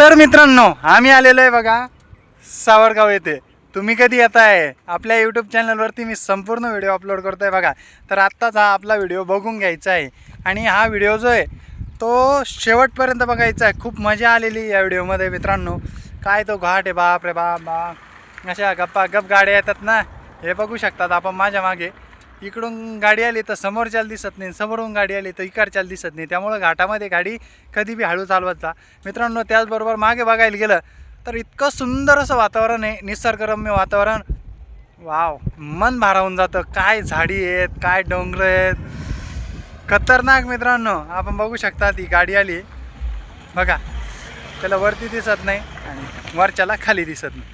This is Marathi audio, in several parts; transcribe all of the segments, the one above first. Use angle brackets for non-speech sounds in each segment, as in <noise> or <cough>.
तर मित्रांनो आम्ही आलेलो आहे बघा सावरगाव येथे. तुम्ही कधी येत आहे? आपल्या यूट्यूब चॅनलवरती मी संपूर्ण व्हिडिओ अपलोड करतो आहे बघा. तर आत्ताच हा आपला व्हिडिओ बघून घ्यायचा आहे. आणि हा व्हिडिओ जो आहे तो शेवटपर्यंत बघायचा आहे. खूप मजा आलेली या व्हिडिओमध्ये मित्रांनो. काय तो घाट आहे बाप रे बाप बाप. अशा गप्पा गप गाड्या येतात ना. हे बघू शकतात आपण माझ्या मागे. इकडून गाडी आली तर समोरच्याला दिसत नाही समोरून गाडी आली तर इकडच्याला दिसत नाही. त्यामुळं घाटामध्ये गाडी कधी बी हळू चालवत जा. मित्रांनो त्याचबरोबर मागे बघायला गेलं तर इतकं सुंदर असं वातावरण आहे निसर्गरम्य वातावरण. वाव मन भारावून जातं. काय झाडी आहेत काय डोंगर आहेत. खतरनाक मित्रांनो आपण बघू शकता ती गाडी आली. बघा त्याला वरती दिसत नाही आणि वरच्याला खाली दिसत नाही.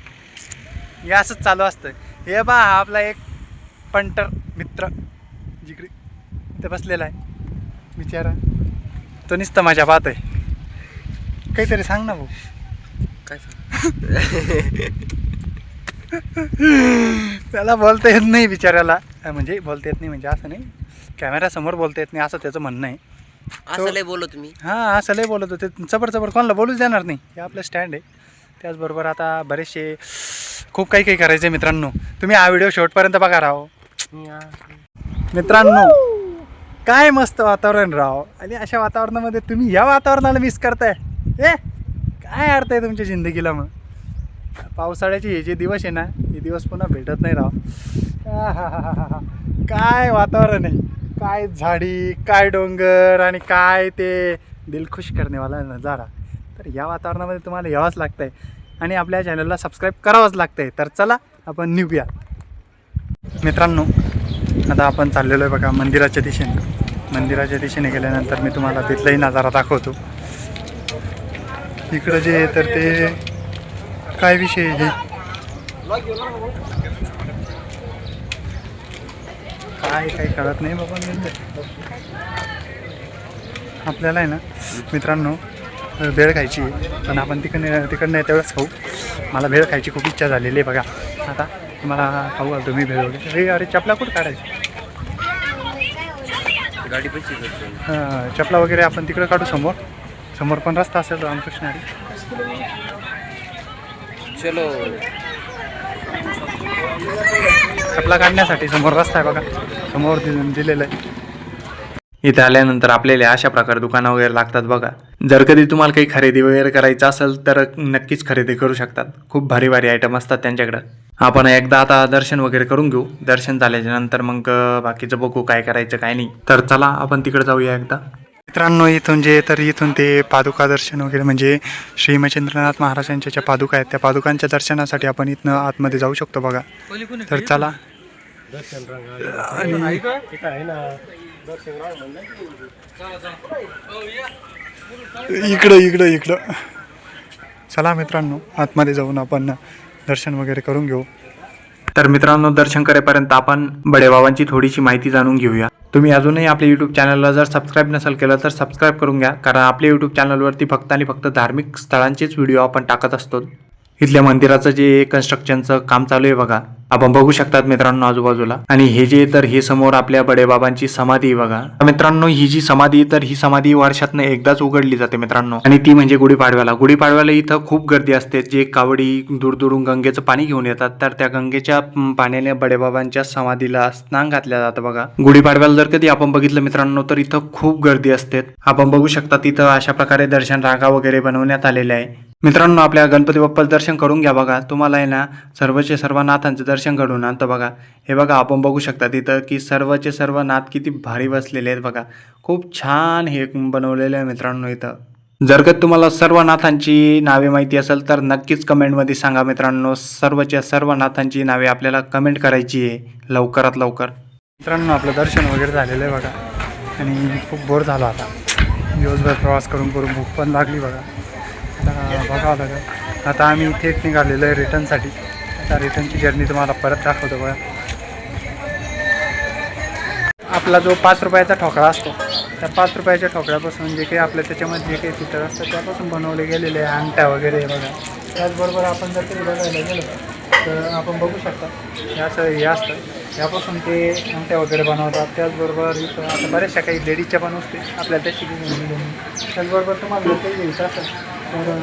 हे असंच चालू असतं. हे बा हा आपला एक पंटर. मित्र जिकडे इथे बसलेला आहे बिचारा. तो नुसतं माझ्या पाहत आहे काहीतरी सांग ना भाऊ. काय <laughs> त्याला बोलता येत नाही बिचाऱ्याला. म्हणजे बोलता येत नाही म्हणजे असं नाही. कॅमेऱ्यासमोर बोलता येत नाही असं त्याचं म्हणणं आहे. असं लय बोललो तुम्ही. हां असं लय बोलत होते. चबर चबर कोणाला बोलूच देणार नाही. हे आपलं स्टँड आहे. त्याचबरोबर आता बरेचसे खूप काही काही करायचे मित्रांनो. तुम्ही हा व्हिडिओ शेवटपर्यंत बघा राहो मित्रांनो काय मस्त वातावरण राव. आणि अशा वातावरणामध्ये तुम्ही या वातावरणाला मिस करताय. ए काय अर्थ आहे तुमच्या जिंदगीला मग? पावसाळ्याचे हे जे दिवस आहे ना हे दिवस पुन्हा भेटत नाही राव. काय वातावरण आहे? काय झाडी काय डोंगर आणि काय ते दिलखुश करणेवाला नजारा. तर या वातावरणामध्ये तुम्हाला यावंच लागतं आहे आणि आपल्या चॅनलला सबस्क्राईब करावंच लागतं आहे तर चला आपण निघूया. मित्रांनो आता आपण चाललेलो आहे बघा मंदिराच्या दिशेने. मंदिराच्या दिशेने गेल्यानंतर मी तुम्हाला तिथलाही नजारा दाखवतो. इकडं जे आहे तर ते काय विषय आहे हे? काय काही कळत नाही बाबा आपल्याला आहे ना मित्रांनो भेळ खायची आहे. पण आपण तिकडनं तिकडनं तेवढंच खाऊ. मला भेळ खायची खूप इच्छा झालेली आहे बघा. आता तुम्हाला खाऊ घालतो मी भेळ वगैरे. अरे अरे चपला कुठं काढायची? गाडी पैसे हां, चपला वगैरे आपण तिकडं काढू समोर. समोर पण रस्ता असेल रामकृष्ण चलो. चपला काढण्यासाठी समोर रस्ता आहे बघा. समोर दिलेलं आहे. इथे आल्यानंतर आपल्याला अशा प्रकारे दुकानं वगैरे लागतात बघा. जर कधी तुम्हाला काही खरेदी वगैरे करायचं असेल तर नक्कीच खरेदी करू शकतात. खूप भारी भारी आयटम असतात त्यांच्याकडं. आपण एकदा आता दर्शन वगैरे करून घेऊ. दर्शन झाल्याच्यानंतर मग बाकीचं बघू काय करायचं काय नाही. तर चला आपण तिकडे जाऊया एकदा. मित्रांनो इथून जे तर इथून ते पादुका दर्शन वगैरे म्हणजे श्री मच्छिंद्रनाथ महाराजांच्या ज्या पादुका आहेत त्या पादुकांच्या दर्शनासाठी आपण इथनं आतमध्ये जाऊ शकतो बघा. तर चला. आणि इकडं इकडं इकडं. चला मित्रांनो आतमध्ये जाऊन आपण दर्शन वगैरे करून घेऊ. तर मित्रांनो दर्शन करेपर्यंत आपण बडेबाबांची थोडीशी माहिती जाणून घेऊया. तुम्ही अजूनही आपल्या यूट्यूब चॅनलला जर सबस्क्राईब नसेल केलं तर सबस्क्राईब करून घ्या. कारण आपल्या यूट्यूब चॅनलवरती फक्त आणि फक्त धार्मिक स्थळांचेच व्हिडिओ आपण टाकत असतो. इथल्या मंदिराचं जे कन्स्ट्रक्शनचं काम चालू आहे बघा. आपण बघू शकतात मित्रांनो आजूबाजूला. आणि हे जे तर हे समोर आपल्या बडेबाबांची समाधी बघा. मित्रांनो ही जी समाधी तर ही समाधी वर्षातनं एकदाच उघडली जाते मित्रांनो. आणि ती म्हणजे गुढीपाडव्याला. गुढीपाडव्याला इथं खूप गर्दी असते. जे कावडी दूरदूरून गंगेचं पाणी घेऊन येतात. तर त्या गंगेच्या पाण्याने बडेबाबांच्या समाधीला स्नान घातल्या जातं बघा. गुढीपाडव्याला जर कधी आपण बघितलं मित्रांनो तर इथं खूप गर्दी असते. आपण बघू शकता तिथं अशा प्रकारे दर्शन रांगा वगैरे बनवण्यात आलेल्या आहे. मित्रांनो आपल्या गणपती बाप्पाचं दर्शन करून घ्या बघा. तुम्हाला आहे ना सर्वचे सर्व नाथांचं दर्शन घडून आणतं बघा. हे बघा आपण बघू शकता तिथं की सर्वचे सर्व नाथ किती भारी बसलेले आहेत बघा. खूप छान हे बनवलेलं आहे मित्रांनो इथं. जर का तुम्हाला सर्व नाथांची नावे माहिती असेल तर नक्कीच कमेंटमध्ये सांगा मित्रांनो. सर्वच्या सर्व नाथांची नावे आपल्याला कमेंट करायची आहे लवकरात लवकर. मित्रांनो आपलं दर्शन वगैरे झालेलं आहे बघा. आणि खूप बोर झाला आता. दिवसभर प्रवास करून करून भूक पण लागली बघा. बघावं लागेल आता आम्ही इथेच निघालेलो आहे रिटर्नसाठी. आता रिटर्नची जर्नी तुम्हाला परत दाखवतो बघा. आपला जो पाच रुपयाचा ठोकळा असतो त्या पाच रुपयाच्या ठोकळ्यापासून जे काही आपल्या त्याच्यामध्ये जे काही चित्र असतं त्यापासून बनवले गेलेले आहे अंगठ्या वगैरे बघा. त्याचबरोबर आपण जर ते बघायला गेलो तर आपण बघू शकता हे असं हे असतं. यापासून ते अंगठ्या वगैरे बनवतात. त्याचबरोबर इथं आता बऱ्याचशा काही लेडीजच्या पण असते आपल्याला त्या शिकून त्याचबरोबर तुम्हाला जर काही घ्यायचं असेल तर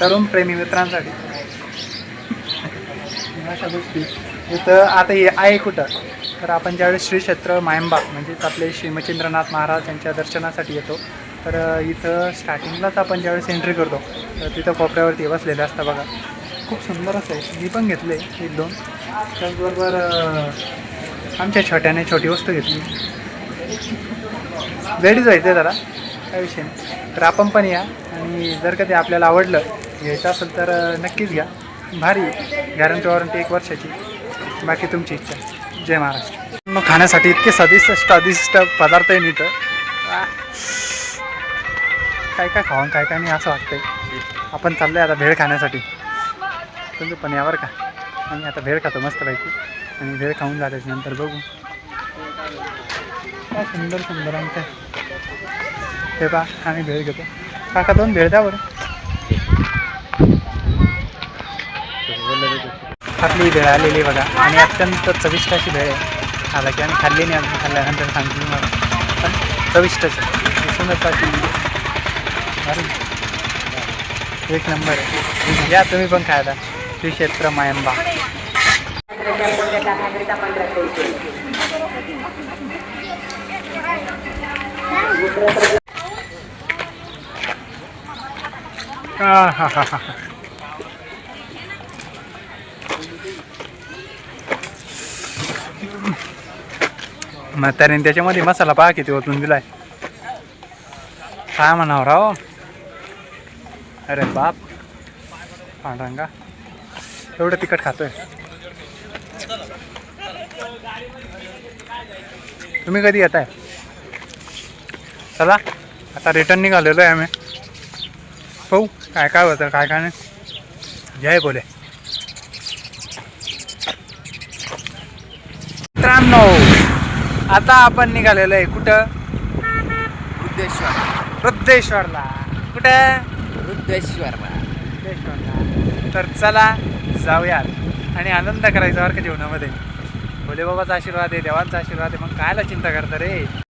तरुण प्रेमी मित्रांसाठी. <laughs> अशा गोष्टी. इथं आता हे आहे कुठं? तर आपण ज्यावेळेस श्री क्षेत्र मायंबा म्हणजेच आपले श्री मच्छिंद्रनाथ महाराज यांच्या दर्शनासाठी येतो तर इथं स्टार्टिंगलाच आपण ज्यावेळेस एंट्री करतो तर तिथं कोपऱ्यावरती बसलेलं असतं बघा. खूप सुंदर असं आहे. मी पण घेतले एक दोन. त्याचबरोबर आमच्या छोट्याने छोटी वस्तू घेतली. लेडीज जायचं आहे जरा काय विषय नाही. तर आपण पण या आणि जर कधी आपल्याला आवडलं घ्यायचं असेल तर नक्कीच घ्या. भारी गॅरंटी वॉरंटी एक वर्षाची. बाकी तुमची इच्छा. जय महाराष्ट्र. मग खाण्यासाठी इतके स्वादिष्ट स्वादिष्ट पदार्थ आहे मी तर काय काय खावं काय काय नाही असं वाटतंय. आपण चाललंय आता भेळ खाण्यासाठी. तुमचं पण यावर का? आम्ही आता भेळ खातो मस्तपैकी. आणि भेळ खाऊन झाल्याच्यानंतर बघू. काय सुंदर सुंदर आमचं हे पा आम्ही भेळ घेतो. काका दोन भेळ द्या बरं. आपली भेळ आलेली बघा. आणि अत्यंत चविष्ट अशी भेळ आहे. आला की आम्ही खाल्ली नाही अजून खाल्ल्यानंतर सांगितली मला पण चविष्टच दिसूनच अशी एक नंबर आहे. या तुम्ही पण खायला श्री क्षेत्र मायंबा हा हा हा हा म्हातारीने त्याच्यामध्ये मसाला पहा किती ओतून दिलाय काय म्हणावं राव अरे बाप पांढरंगा एवढं तिखट खातोय. तुम्ही कधी येताय? चला आता रिटर्न निघालेलो आहे आम्ही. पाहू काय काय होतं काय काय नाही. जय बोले. मित्रांनो आता आपण निघालेलो आहे कुठं? वृद्धेश्वर. वृद्धेश्वरला. कुठं? वृद्धेश्वरला. वृद्धेश्वरला. तर चला जाऊया आणि आनंद करायचा बरं का जीवनामध्ये. भोले बाबाचा आशीर्वाद आहे देवांचा आशीर्वाद आहे मग कायला चिंता करता रे?